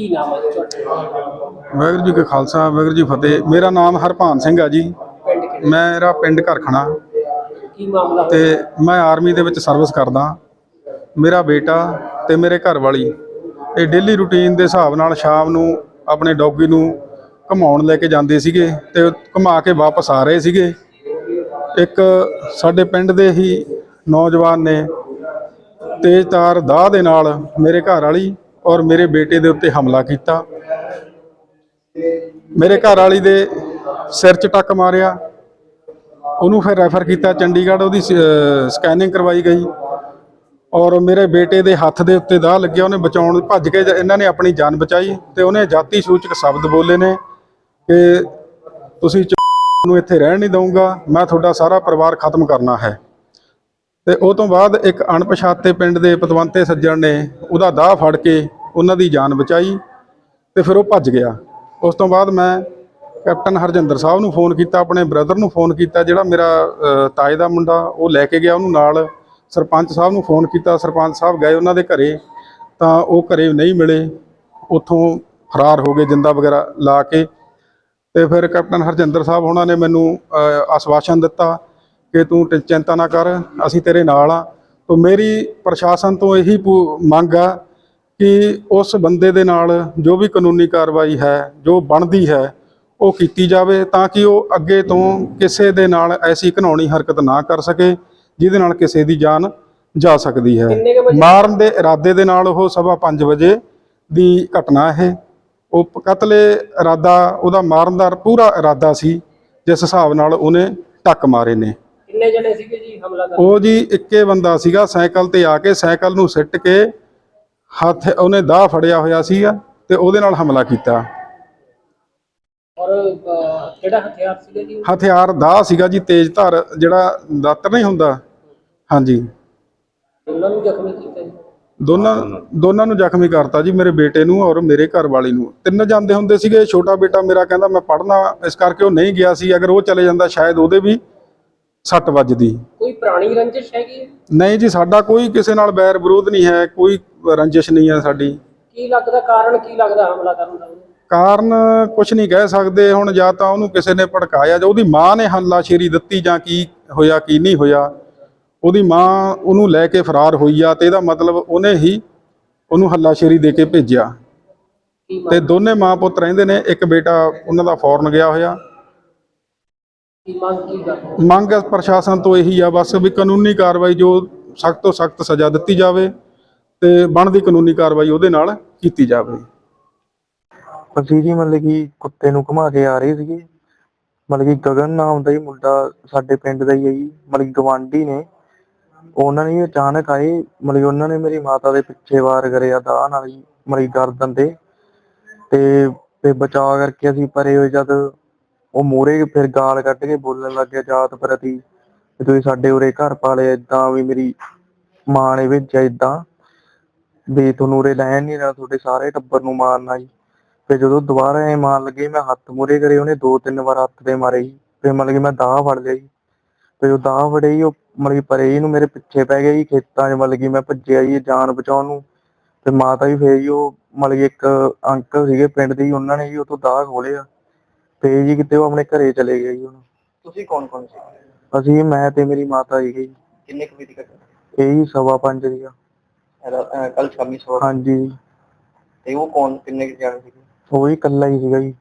ਕੀ ਨਾਮ ਹੈ ਜੀ ਤੁਹਾਡਾ? ਵਾਹਿਗੁਰੂ ਜੀ ਕਾ ਖਾਲਸਾ ਵਾਹਿਗੁਰੂ ਜੀ ਫਤਿਹ। ਮੇਰਾ ਨਾਮ ਹਰਪਾਨ ਸਿੰਘ ਆ ਜੀ। ਪਿੰਡ ਕਿਹੜਾ? ਮੇਰਾ ਪਿੰਡ ਘਰਖਣਾ। ਕੀ ਮਾਮਲਾ ਤੇ ਮੈਂ ਆਰਮੀ ਦੇ ਵਿੱਚ ਸਰਵਿਸ ਕਰਦਾ। ਮੇਰਾ ਬੇਟਾ ਤੇ ਮੇਰੇ ਘਰ ਵਾਲੀ ਇਹ ਡੇਲੀ ਰੁਟੀਨ ਦੇ ਹਿਸਾਬ ਨਾਲ ਸ਼ਾਮ ਨੂੰ ਆਪਣੇ ਡੌਗੀ ਨੂੰ ਘੁਮਾਉਣ ਲੈ ਕੇ ਜਾਂਦੇ ਸੀਗੇ ਤੇ ਘੁਮਾ ਕੇ ਵਾਪਸ ਆ ਰਹੇ ਸੀਗੇ। ਇੱਕ ਸਾਡੇ ਪਿੰਡ ਦੇ ਹੀ ਨੌਜਵਾਨ ਨੇ ਤੇਜ਼ਧਾਰ ਦਾਹ ਦੇ ਨਾਲ ਮੇਰੇ ਘਰ ਵਾਲੀ ਔਰ ਮੇਰੇ ਬੇਟੇ ਦੇ ਉੱਤੇ ਹਮਲਾ ਕੀਤਾ। ਮੇਰੇ ਘਰ ਵਾਲੀ ਦੇ ਸਿਰ 'ਚ ਟੱਕ ਮਾਰਿਆ। ਉਹਨੂੰ ਫਿਰ ਰੈਫਰ ਕੀਤਾ। ਚੰਡੀਗੜ੍ਹ ਉਹਦੀ ਸਕੈਨਿੰਗ ਕਰਵਾਈ ਗਈ। ਔਰ ਮੇਰੇ ਬੇਟੇ ਦੇ ਹੱਥ ਦੇ ਉੱਤੇ ਦਾਹ ਲੱਗਿਆ। ਉਹਨੇ ਬਚਾਉਣ, ਭੱਜ ਕੇ ਇਹਨਾਂ ਨੇ ਆਪਣੀ ਜਾਨ ਬਚਾਈ ਤੇ ਉਹਨੇ ਜਾਤੀ ਸੂਚਕ ਸ਼ਬਦ ਬੋਲੇ ਨੇ ਕਿ ਤੁਸੀਂ ਨੂੰ ਇੱਥੇ ਰਹਿਣ ਨਹੀਂ ਦਊਂਗਾ। ਮੈਂ ਤੁਹਾਡਾ ਸਾਰਾ ਪਰਿਵਾਰ ਖਤਮ ਕਰਨਾ ਹੈ। ਤੇ ਉਹ ਤੋਂ ਬਾਅਦ ਇੱਕ ਅਣਪਛਾਤੇ ਪਿੰਡ ਦੇ ਪਤਵੰਤੇ ਸੱਜਣ ਨੇ ਉਹਦਾ ਦਾਹ ਫੜ ਕੇ ਉਹਨਾਂ ਦੀ ਜਾਨ ਬਚਾਈ ਤੇ ਫਿਰ ਉਹ ਭੱਜ ਗਿਆ। ਉਸ ਤੋਂ ਬਾਅਦ ਮੈਂ ਕੈਪਟਨ ਹਰਜਿੰਦਰ ਸਾਹਿਬ ਨੂੰ ਫੋਨ ਕੀਤਾ, ਆਪਣੇ ਬ੍ਰਦਰ ਨੂੰ ਫੋਨ ਕੀਤਾ, ਜਿਹੜਾ ਮੇਰਾ ਤਾਏ ਦਾ ਮੁੰਡਾ, ਉਹ ਲੈ ਕੇ ਗਿਆ ਉਹਨੂੰ ਨਾਲ। ਸਰਪੰਚ ਸਾਹਿਬ ਨੂੰ ਫੋਨ ਕੀਤਾ, ਸਰਪੰਚ ਸਾਹਿਬ ਗਏ ਉਹਨਾਂ ਦੇ ਘਰੇ, ਤਾਂ ਉਹ ਘਰੇ ਨਹੀਂ ਮਿਲੇ। ਉੱਥੋਂ ਫਰਾਰ ਹੋ ਗਏ ਜਿੰਦਾ ਵਗੈਰਾ ਲਾ ਕੇ। ਤੇ ਫਿਰ ਕੈਪਟਨ ਹਰਜਿੰਦਰ ਸਾਹਿਬ ਉਹਨਾਂ ਨੇ ਮੈਨੂੰ ਆਸ਼ਵਾਸਨ ਦਿੱਤਾ ਕਿ ਤੂੰ ਚਿੰਤਾ ਨਾ ਕਰ ਅਸੀਂ ਤੇਰੇ ਨਾਲ ਆ। ਤੋਂ ਮੇਰੀ ਪ੍ਰਸ਼ਾਸਨ ਤੋਂ ਇਹੀ ਮੰਗ ਆ ਕਿ ਉਸ ਬੰਦੇ ਦੇ ਨਾਲ ਜੋ ਵੀ ਕਾਨੂੰਨੀ ਕਾਰਵਾਈ ਹੈ ਜੋ ਬਣਦੀ ਹੈ ਉਹ ਕੀਤੀ ਜਾਵੇ ਤਾਂ ਕਿ ਉਹ ਅੱਗੇ ਤੋਂ ਕਿਸੇ ਦੇ ਨਾਲ ਐਸੀ ਘਿਨਾਉਣੀ ਹਰਕਤ ਨਾ ਕਰ ਸਕੇ ਜਿਹਦੇ ਨਾਲ ਕਿਸੇ ਦੀ ਜਾਨ ਜਾ ਸਕਦੀ ਹੈ? ਮਾਰਨ ਦੇ ਇਰਾਦੇ ਦੇ ਨਾਲ ਉਹ ਸਵਾ 5 ਵਜੇ ਦੀ ਘਟਨਾ ਇਹ। ਉਹ ਕਤਲੇ ਇਰਾਦਾ ਉਹਦਾ ਮਾਰਨ ਦਾ ਪੂਰਾ ਇਰਾਦਾ ਸੀ ਜਿਸ ਹਿਸਾਬ ਨਾਲ ਉਹਨੇ ਟੱਕ ਮਾਰੇ ਨੇ। ਕਿੰਨੇ ਜਣੇ ਸੀਗੇ ਜੀ ਹਮਲਾ ਕਰਨ? ਉਹ ਜੀ ਇੱਕੇ ਬੰਦਾ ਸੀਗਾ ਸਾਈਕਲ ਤੇ ਆ ਕੇ ਸਾਈਕਲ ਨੂੰ ਸਿੱਟ ਕੇ ਹੱਥ ਉਹਨੇ ਦਾਹ ਫੜਿਆ ਹੋਇਆ ਸੀਗਾ ਤੇ ਉਹਦੇ ਨਾਲ ਹਮਲਾ ਕੀਤਾ। ਔਰ ਅਹ, ਕਿਹੜਾ ਹਥਿਆਰ ਸੀਗਾ ਜੀ? ਹਥਿਆਰ ਦਾਹ ਸੀਗਾ ਜੀ ਤੇਜ਼ ਧਾਰ ਜਿਹੜਾ ਦਾਤਰ ਨਹੀਂ ਹੁੰਦਾ। ਹਾਂਜੀ। ਉਹਨਾਂ ਨੂੰ ਜ਼ਖਮੀ ਕੀਤਾ ਜੀ? ਦੋਨਾਂ ਦੋਨਾਂ ਨੂੰ ਜ਼ਖਮੀ ਕਰਤਾ ਜੀ ਮੇਰੇ ਬੇਟੇ ਨੂੰ ਔਰ ਮੇਰੇ ਘਰ ਵਾਲੀ ਨੂੰ। ਤਿੰਨ ਜਾਂਦੇ ਹੁੰਦੇ ਸੀਗੇ ਛੋਟਾ ਬੇਟਾ ਮੇਰਾ ਕਹਿੰਦਾ ਮੈਂ ਪੜ੍ਹਨਾ ਇਸ ਕਰਕੇ ਉਹ ਨਹੀਂ ਗਿਆ ਸੀ ਅਗਰ ਉਹ ਚਲੇ ਜਾਂਦਾ ਸ਼ਾਇਦ ਉਹਦੇ ਵੀ ਸੱਟ ਵੱਜਦੀ। ਕੋਈ ਪੁਰਾਣੀ ਰੰਜਿਸ਼ ਹੈਗੀ ਹੈ? ਨਹੀਂ ਜੀ ਸਾਡਾ ਕੋਈ ਕਿਸੇ ਨਾਲ ਬੈਰ ਵਿਰੋਧ ਨਹੀਂ ਹੈ ਕੋਈ ਰੰਜਿਸ਼ ਨਹੀਂ ਹੈ ਸਾਡੀ। ਕੀ ਲੱਗਦਾ ਕਾਰਨ ਕੀ ਲੱਗਦਾ ਹਮਲਾ ਕਰਨ ਦਾ? ਉਹਨੂੰ? ਕਾਰਨ ਕੁਝ ਨਹੀਂ ਕਹਿ ਸਕਦੇ ਹੁਣ ਜਾਂ ਤਾਂ ਉਹਨੂੰ ਕਿਸੇ ਨੇ ਭੜਕਾਇਆ ਜਾਂ ਉਹਦੀ ਮਾਂ ਨੇ ਹੱਲਾਸ਼ੇਰੀ ਦਿੱਤੀ ਜਾਂ ਕੀ ਹੋਇਆ ਕੀ ਨਹੀਂ ਹੋਇਆ। ਉਹਦੀ ਮਾਂ ਉਹਨੂੰ ਲੈ ਕੇ ਫਰਾਰ ਹੋਈ ਆ ਤੇ ਇਹਦਾ ਮਤਲਬ ਉਹਨੇ ਹੀ ਉਹਨੂੰ ਹੱਲਾਸ਼ੇਰੀ ਦੇ ਕੇ ਭੇਜਿਆ। ਕੀ ਤੇ ਦੋਨੇ ਮਾਂ ਪੁੱਤ ਰਹਿੰਦੇ ਨੇ ਇੱਕ ਬੇਟਾ ਉਹਨਾਂ ਦਾ ਫੌਰਨ ਗਿਆ ਹੋਇਆ। ਮੰਗ ਪ੍ਰਸ਼ਾਸਨ ਤੋਂ ਇਹੀ ਆ ਬਸ ਵੀ ਕਾਨੂੰਨੀ ਕਾਰਵਾਈ ਜੋ ਸਖਤ ਤੋਂ ਸਖਤ ਸਜ਼ਾ ਦਿੱਤੀ ਜਾਵੇ ਤੇ ਬਣਦੀ ਕਾਨੂੰਨੀ ਕਾਰਵਾਈ ਉਹਦੇ ਨਾਲ ਕੀਤੀ ਜਾਵੇ। ਅਸੀਂ ਜੀ ਮਤਲਬ ਕਿ ਕੁੱਤੇ ਨੂੰ ਘੁਮਾ ਕੇ ਆ ਰਹੇ ਸੀਗੇ। ਮਤਲਬ ਕਿ ਗਗਨ ਨਾਮ ਦਾ ਹੀ ਮੁੰਡਾ ਸਾਡੇ ਪਿੰਡ ਦਾ ਹੀ ਹੈ ਜੀ ਮਤਲਬ ਕਿ ਗਵਾਂਢੀ ਨੇ। ਉਹਨਾਂ ਨੇ ਅਚਾਨਕ ਆਏ ਮਤਲਬ ਕਿ ਉਹਨਾਂ ਨੇ ਮੇਰੀ ਮਾਤਾ ਦੇ ਪਿੱਛੇ ਵਾਰ ਕਰਿਆ ਦਾ ਨਾਲ ਹੀ ਮਤਲਬ ਗਰਦਨ ਤੇ। ਤੇ ਤੇ ਬਚਾਅ ਕਰਕੇ ਅਸੀਂ ਪਰੇ ਹੋਏ ਜਦ ਉਹ ਮੂਹਰੇ ਫਿਰ ਗਾਲ ਕੱਢ ਕੇ ਬੋਲਣ ਲੱਗ ਗਿਆ, ਜਾਤ ਪ੍ਰਤੀ, ਵੀ ਤੁਸੀਂ ਸਾਡੇ ਉਰੇ ਘਰ ਪਾਲੇ ਇਦਾਂ ਵੀ ਮੇਰੀ ਮਾਂ ਨੇ ਭੇਜਿਆ ਇਦਾਂ ਵੀ ਤੁਹਾਨੂੰ ਉਰੇ ਲੈਣ ਨਹੀਂ ਰਿਹਾ ਤੁਹਾਡੇ ਸਾਰੇ ਟੱਬਰ ਨੂੰ ਮਾਰਨਾ ਜੀ। ਤੇ ਜਦੋਂ ਦੁਬਾਰਾ ਇਹ ਮਾਰਨ ਲੱਗੇ, ਮੈਂ ਹੱਥ ਮੂਰੇ ਕਰੇ, ਉਹਨੇ ਦੋ ਤਿੰਨ ਵਾਰ ਹੱਥ ਦੇ ਮਾਰੇ ਜੀ। ਫਿਰ ਮਤਲਬ ਕਿ ਮੈਂ ਦਾਹ ਫੜ ਲਿਆ ਜੀ। ਤੇ ਉਹ ਦਾਹ ਫੜੇ ਜੀ, ਉਹ ਮਤਲਬ ਕਿ ਪਰੇ ਜੀ ਨੂੰ ਮੇਰੇ ਪਿੱਛੇ ਪੈ ਗਿਆ ਜੀ, ਖੇਤਾਂ 'ਚ ਮਤਲਬ ਕਿ ਮੈਂ ਭੱਜਿਆ ਜੀ, ਜਾਨ ਬਚਾਉਣ ਨੂੰ। ਤੇ ਮਾਤਾ ਜੀ ਫੇਰ ਜੀ, ਉਹ ਮਤਲਬ ਕਿ ਇੱਕ ਅੰਕਲ ਸੀਗੇ ਪਿੰਡ ਦੇ ਜੀ, ਉਹਨਾਂ ਨੇ ਜੀ ਉਹ ਤੋਂ ਦਾਹ ਖੋਲਿਆ ਤੇ ਜੀ ਕਿਤੇ ਉਹ ਆਪਣੇ ਘਰੇ ਚਲੇ ਗਏ ਜੀ ਹੁਣ। ਤੁਸੀਂ ਕੌਣ ਕੌਣ ਸੀ? ਅਸੀਂ ਮੈਂ ਤੇ ਮੇਰੀ ਮਾਤਾ ਜੀ ਗਈ ਕਿੰਨੇ ਕੁ ਵਜੇ ਘਟਨਾ? ਇਹ ਜੀ ਸਵਾ ਪੰਜ ਦੀ ਆ। ਕੱਲ ਸ਼ਾਮੀ ਸਵਾ ਹਾਂਜੀ। ਤੇ ਉਹ ਕੌਣ ਕਿੰਨੇ ਕੁ ਜਾਣੇ ਸੀਗੇ? ਉਹ ਹੀ ਇਕੱਲਾ ਹੀ ਸੀਗਾ ਜੀ।